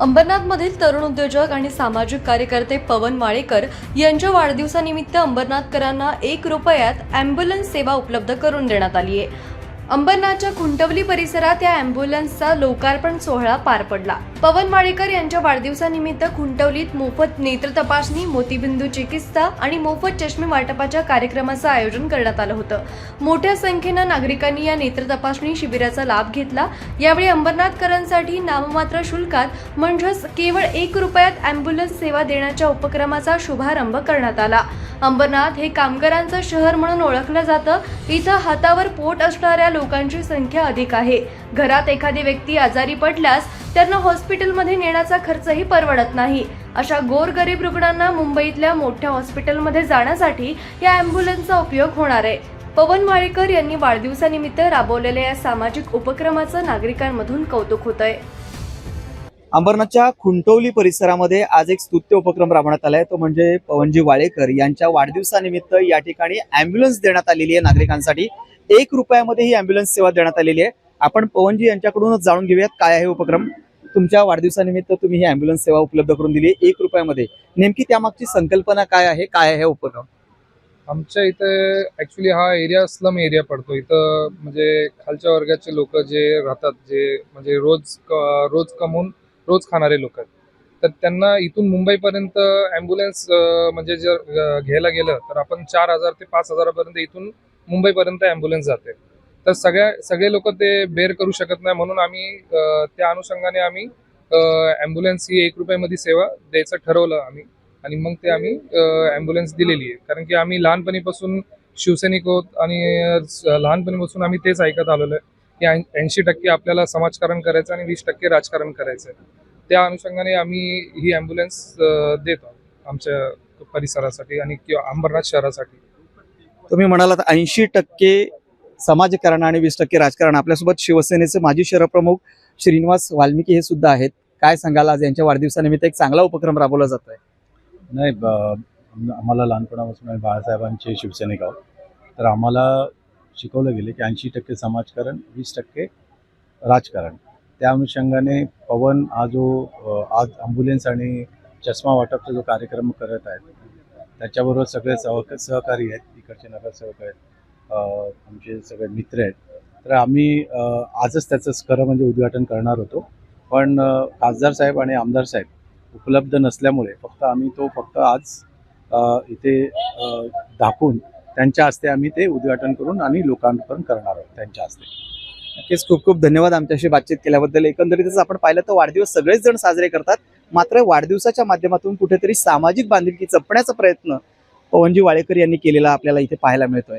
अंबरनाथमधील तरुण उद्योजक आणि सामाजिक कार्यकर्ते पवन वाळेकर यांच्या वाढदिवसानिमित्त अंबरनाथकरांना एक रुपयात अँब्युलन्स सेवा उपलब्ध करून देण्यात आली आहे. अंबरनाथच्या खुंटवली परिसरात या अँब्युलन्सचा लोकार्पण सोहळा पार पडला. पवन वाळेकर यांच्या वाढदिवसानिमित्त खुंटवलीत मोफत नेत्र तपासणी मोतीबिंदू चिकित्सा आणि मोफत चष्मे वाटपाच्या कार्यक्रमाचं आयोजन करण्यात आलं होतं. मोठ्या संख्येनं नागरिकांनी या नेत्र तपासणी शिबिराचा लाभ घेतला. यावेळी अंबरनाथकरांसाठी नाममात्र शुल्कात म्हणजेच केवळ एक रुपयात अँब्युलन्स सेवा देण्याच्या उपक्रमाचा शुभारंभ करण्यात आला. अंबरनाथ हे कामगारांचं शहर म्हणून ओळखलं जातं. इथं हातावर पोट असणाऱ्या लोकांची संख्या अधिक आहे. घरात एखादी व्यक्ती आजारी पडल्यास त्यांना हॉस्पिटल हॉस्पिटलमध्ये नेण्याचा खर्चही परवडत नाही. अशा गोरगरीब रुग्णांना मुंबईतल्या मोठ्या हॉस्पिटलमध्ये जाण्यासाठी या अँब्युलन्सचा उपयोग होणार आहे. पवन वाळेकर यांनी वाढदिवसानिमित्त राबवलेल्या या सामाजिक उपक्रमाचं नागरिकांमधून कौतुक होत आहे अंबरनाथच्या खुंटवली परिसरामध्ये आज एक स्तुत्य उपक्रम राबवण्यात आलाय. तो म्हणजे पवनजी वाळेकर यांच्या वाढदिवसानिमित्त या ठिकाणी अँब्युलन्स देण्यात आलेली आहे नागरिकांसाठी. एक रुपयामध्ये ही अँब्युलन्स सेवा देण्यात आलेली आहे. आपण पवनजी यांच्याकडूनच जाणून घेऊयात काय आहे उपक्रम. तुमच्या वाढदिवसानिमित्त तुम्ही ही अँब्युलन्स सेवा उपलब्ध करून दिली एक रुपयामध्ये. नेमकी त्यामागची संकल्पना काय आहे? काय आहे उपक्रम? आमच्या इथे ऍक्च्युली हा एरिया स्लम एरिया पडतो. इथं म्हणजे खालच्या वर्गाचे लोक जे राहतात जे म्हणजे रोज रोज कमवून रोज खाणारे लोक आहेत. तर त्यांना इथून मुंबईपर्यंत ॲम्ब्युलन्स म्हणजे जर घ्यायला गेलं तर आपण चार हजार ते पाच हजारापर्यंत इथून मुंबईपर्यंत ॲम्ब्युलन्स जाते. तर सगळ्या सगळे लोक ते बेअर करू शकत नाही म्हणून आम्ही त्या अनुषंगाने आम्ही ॲम्ब्युलन्स ही एक रुपयामध्ये सेवा द्यायचं ठरवलं आम्ही. आणि मग ते आम्ही ॲम्ब्युलन्स दिलेली आहे. कारण की आम्ही लहानपणीपासून शिवसैनिक होत आणि लहानपणीपासून आम्ही तेच ऐकत आलेलो आहे की ऐंशी टक्के आपल्याला समाजकारण करायचं आणि वीस टक्के राजकारण करायचं आहे. त्या अनुषंगाने आम्ही ही ॲम्ब्युलन्स देतो आमच्या परिसरासाठी आणि किंवा अंबरनाथ शहरासाठी. तुम्ही म्हणालात ऐंशी टक्के समाजकारण आणि वीस टक्के राजकारण आपल्यासोबत शिवसेनेचे माजी शहरप्रमुख श्रीनिवास वाल्मिकी हे सुद्धा आहेत. काय सांगाल आज यांच्या वाढदिवसानिमित्त एक चांगला उपक्रम राबवला जात आहे नाही ब- आम्हाला लहानपणापासून आम्ही बाळासाहेबांचे शिवसैनिक आहोत. तर आम्हाला शिकवलं गेले की ऐंशी टक्के समाजकारण वीस टक्के राजकारण. त्या अनुषंगाने पवन हा जो आज ॲम्ब्युलन्स आणि चष्मा वाटपचा जो कार्यक्रम करत आहेत त्याच्याबरोबर सगळे सह सहकारी आहेत इकडचे नगरसेवक आहेत आमचे सगळे मित्र आहेत. तर आम्ही आजच त्याचं खरं म्हणजे उद्घाटन करणार होतो. पण खासदार साहेब आणि आमदार साहेब उपलब्ध नसल्यामुळे फक्त आम्ही तो फक्त आज इथे दाखवून त्यांच्या हस्ते आम्ही ते उद्घाटन करून आणि लोकांपर्यंत करणार आहोत त्यांच्या हस्ते. नक्कीच खूप खूप धन्यवाद आमच्याशी बातचीत केल्याबद्दल. एकंदरीतच आपण पाहिलं तर वाढदिवस सगळेच जण साजरे करतात. मात्र वाढदिवसाच्या माध्यमातून कुठेतरी सामाजिक बांधिलकी जपण्याचा प्रयत्न पवनजी वाळेकर यांनी केलेला आपल्याला इथे पाहायला मिळतोय.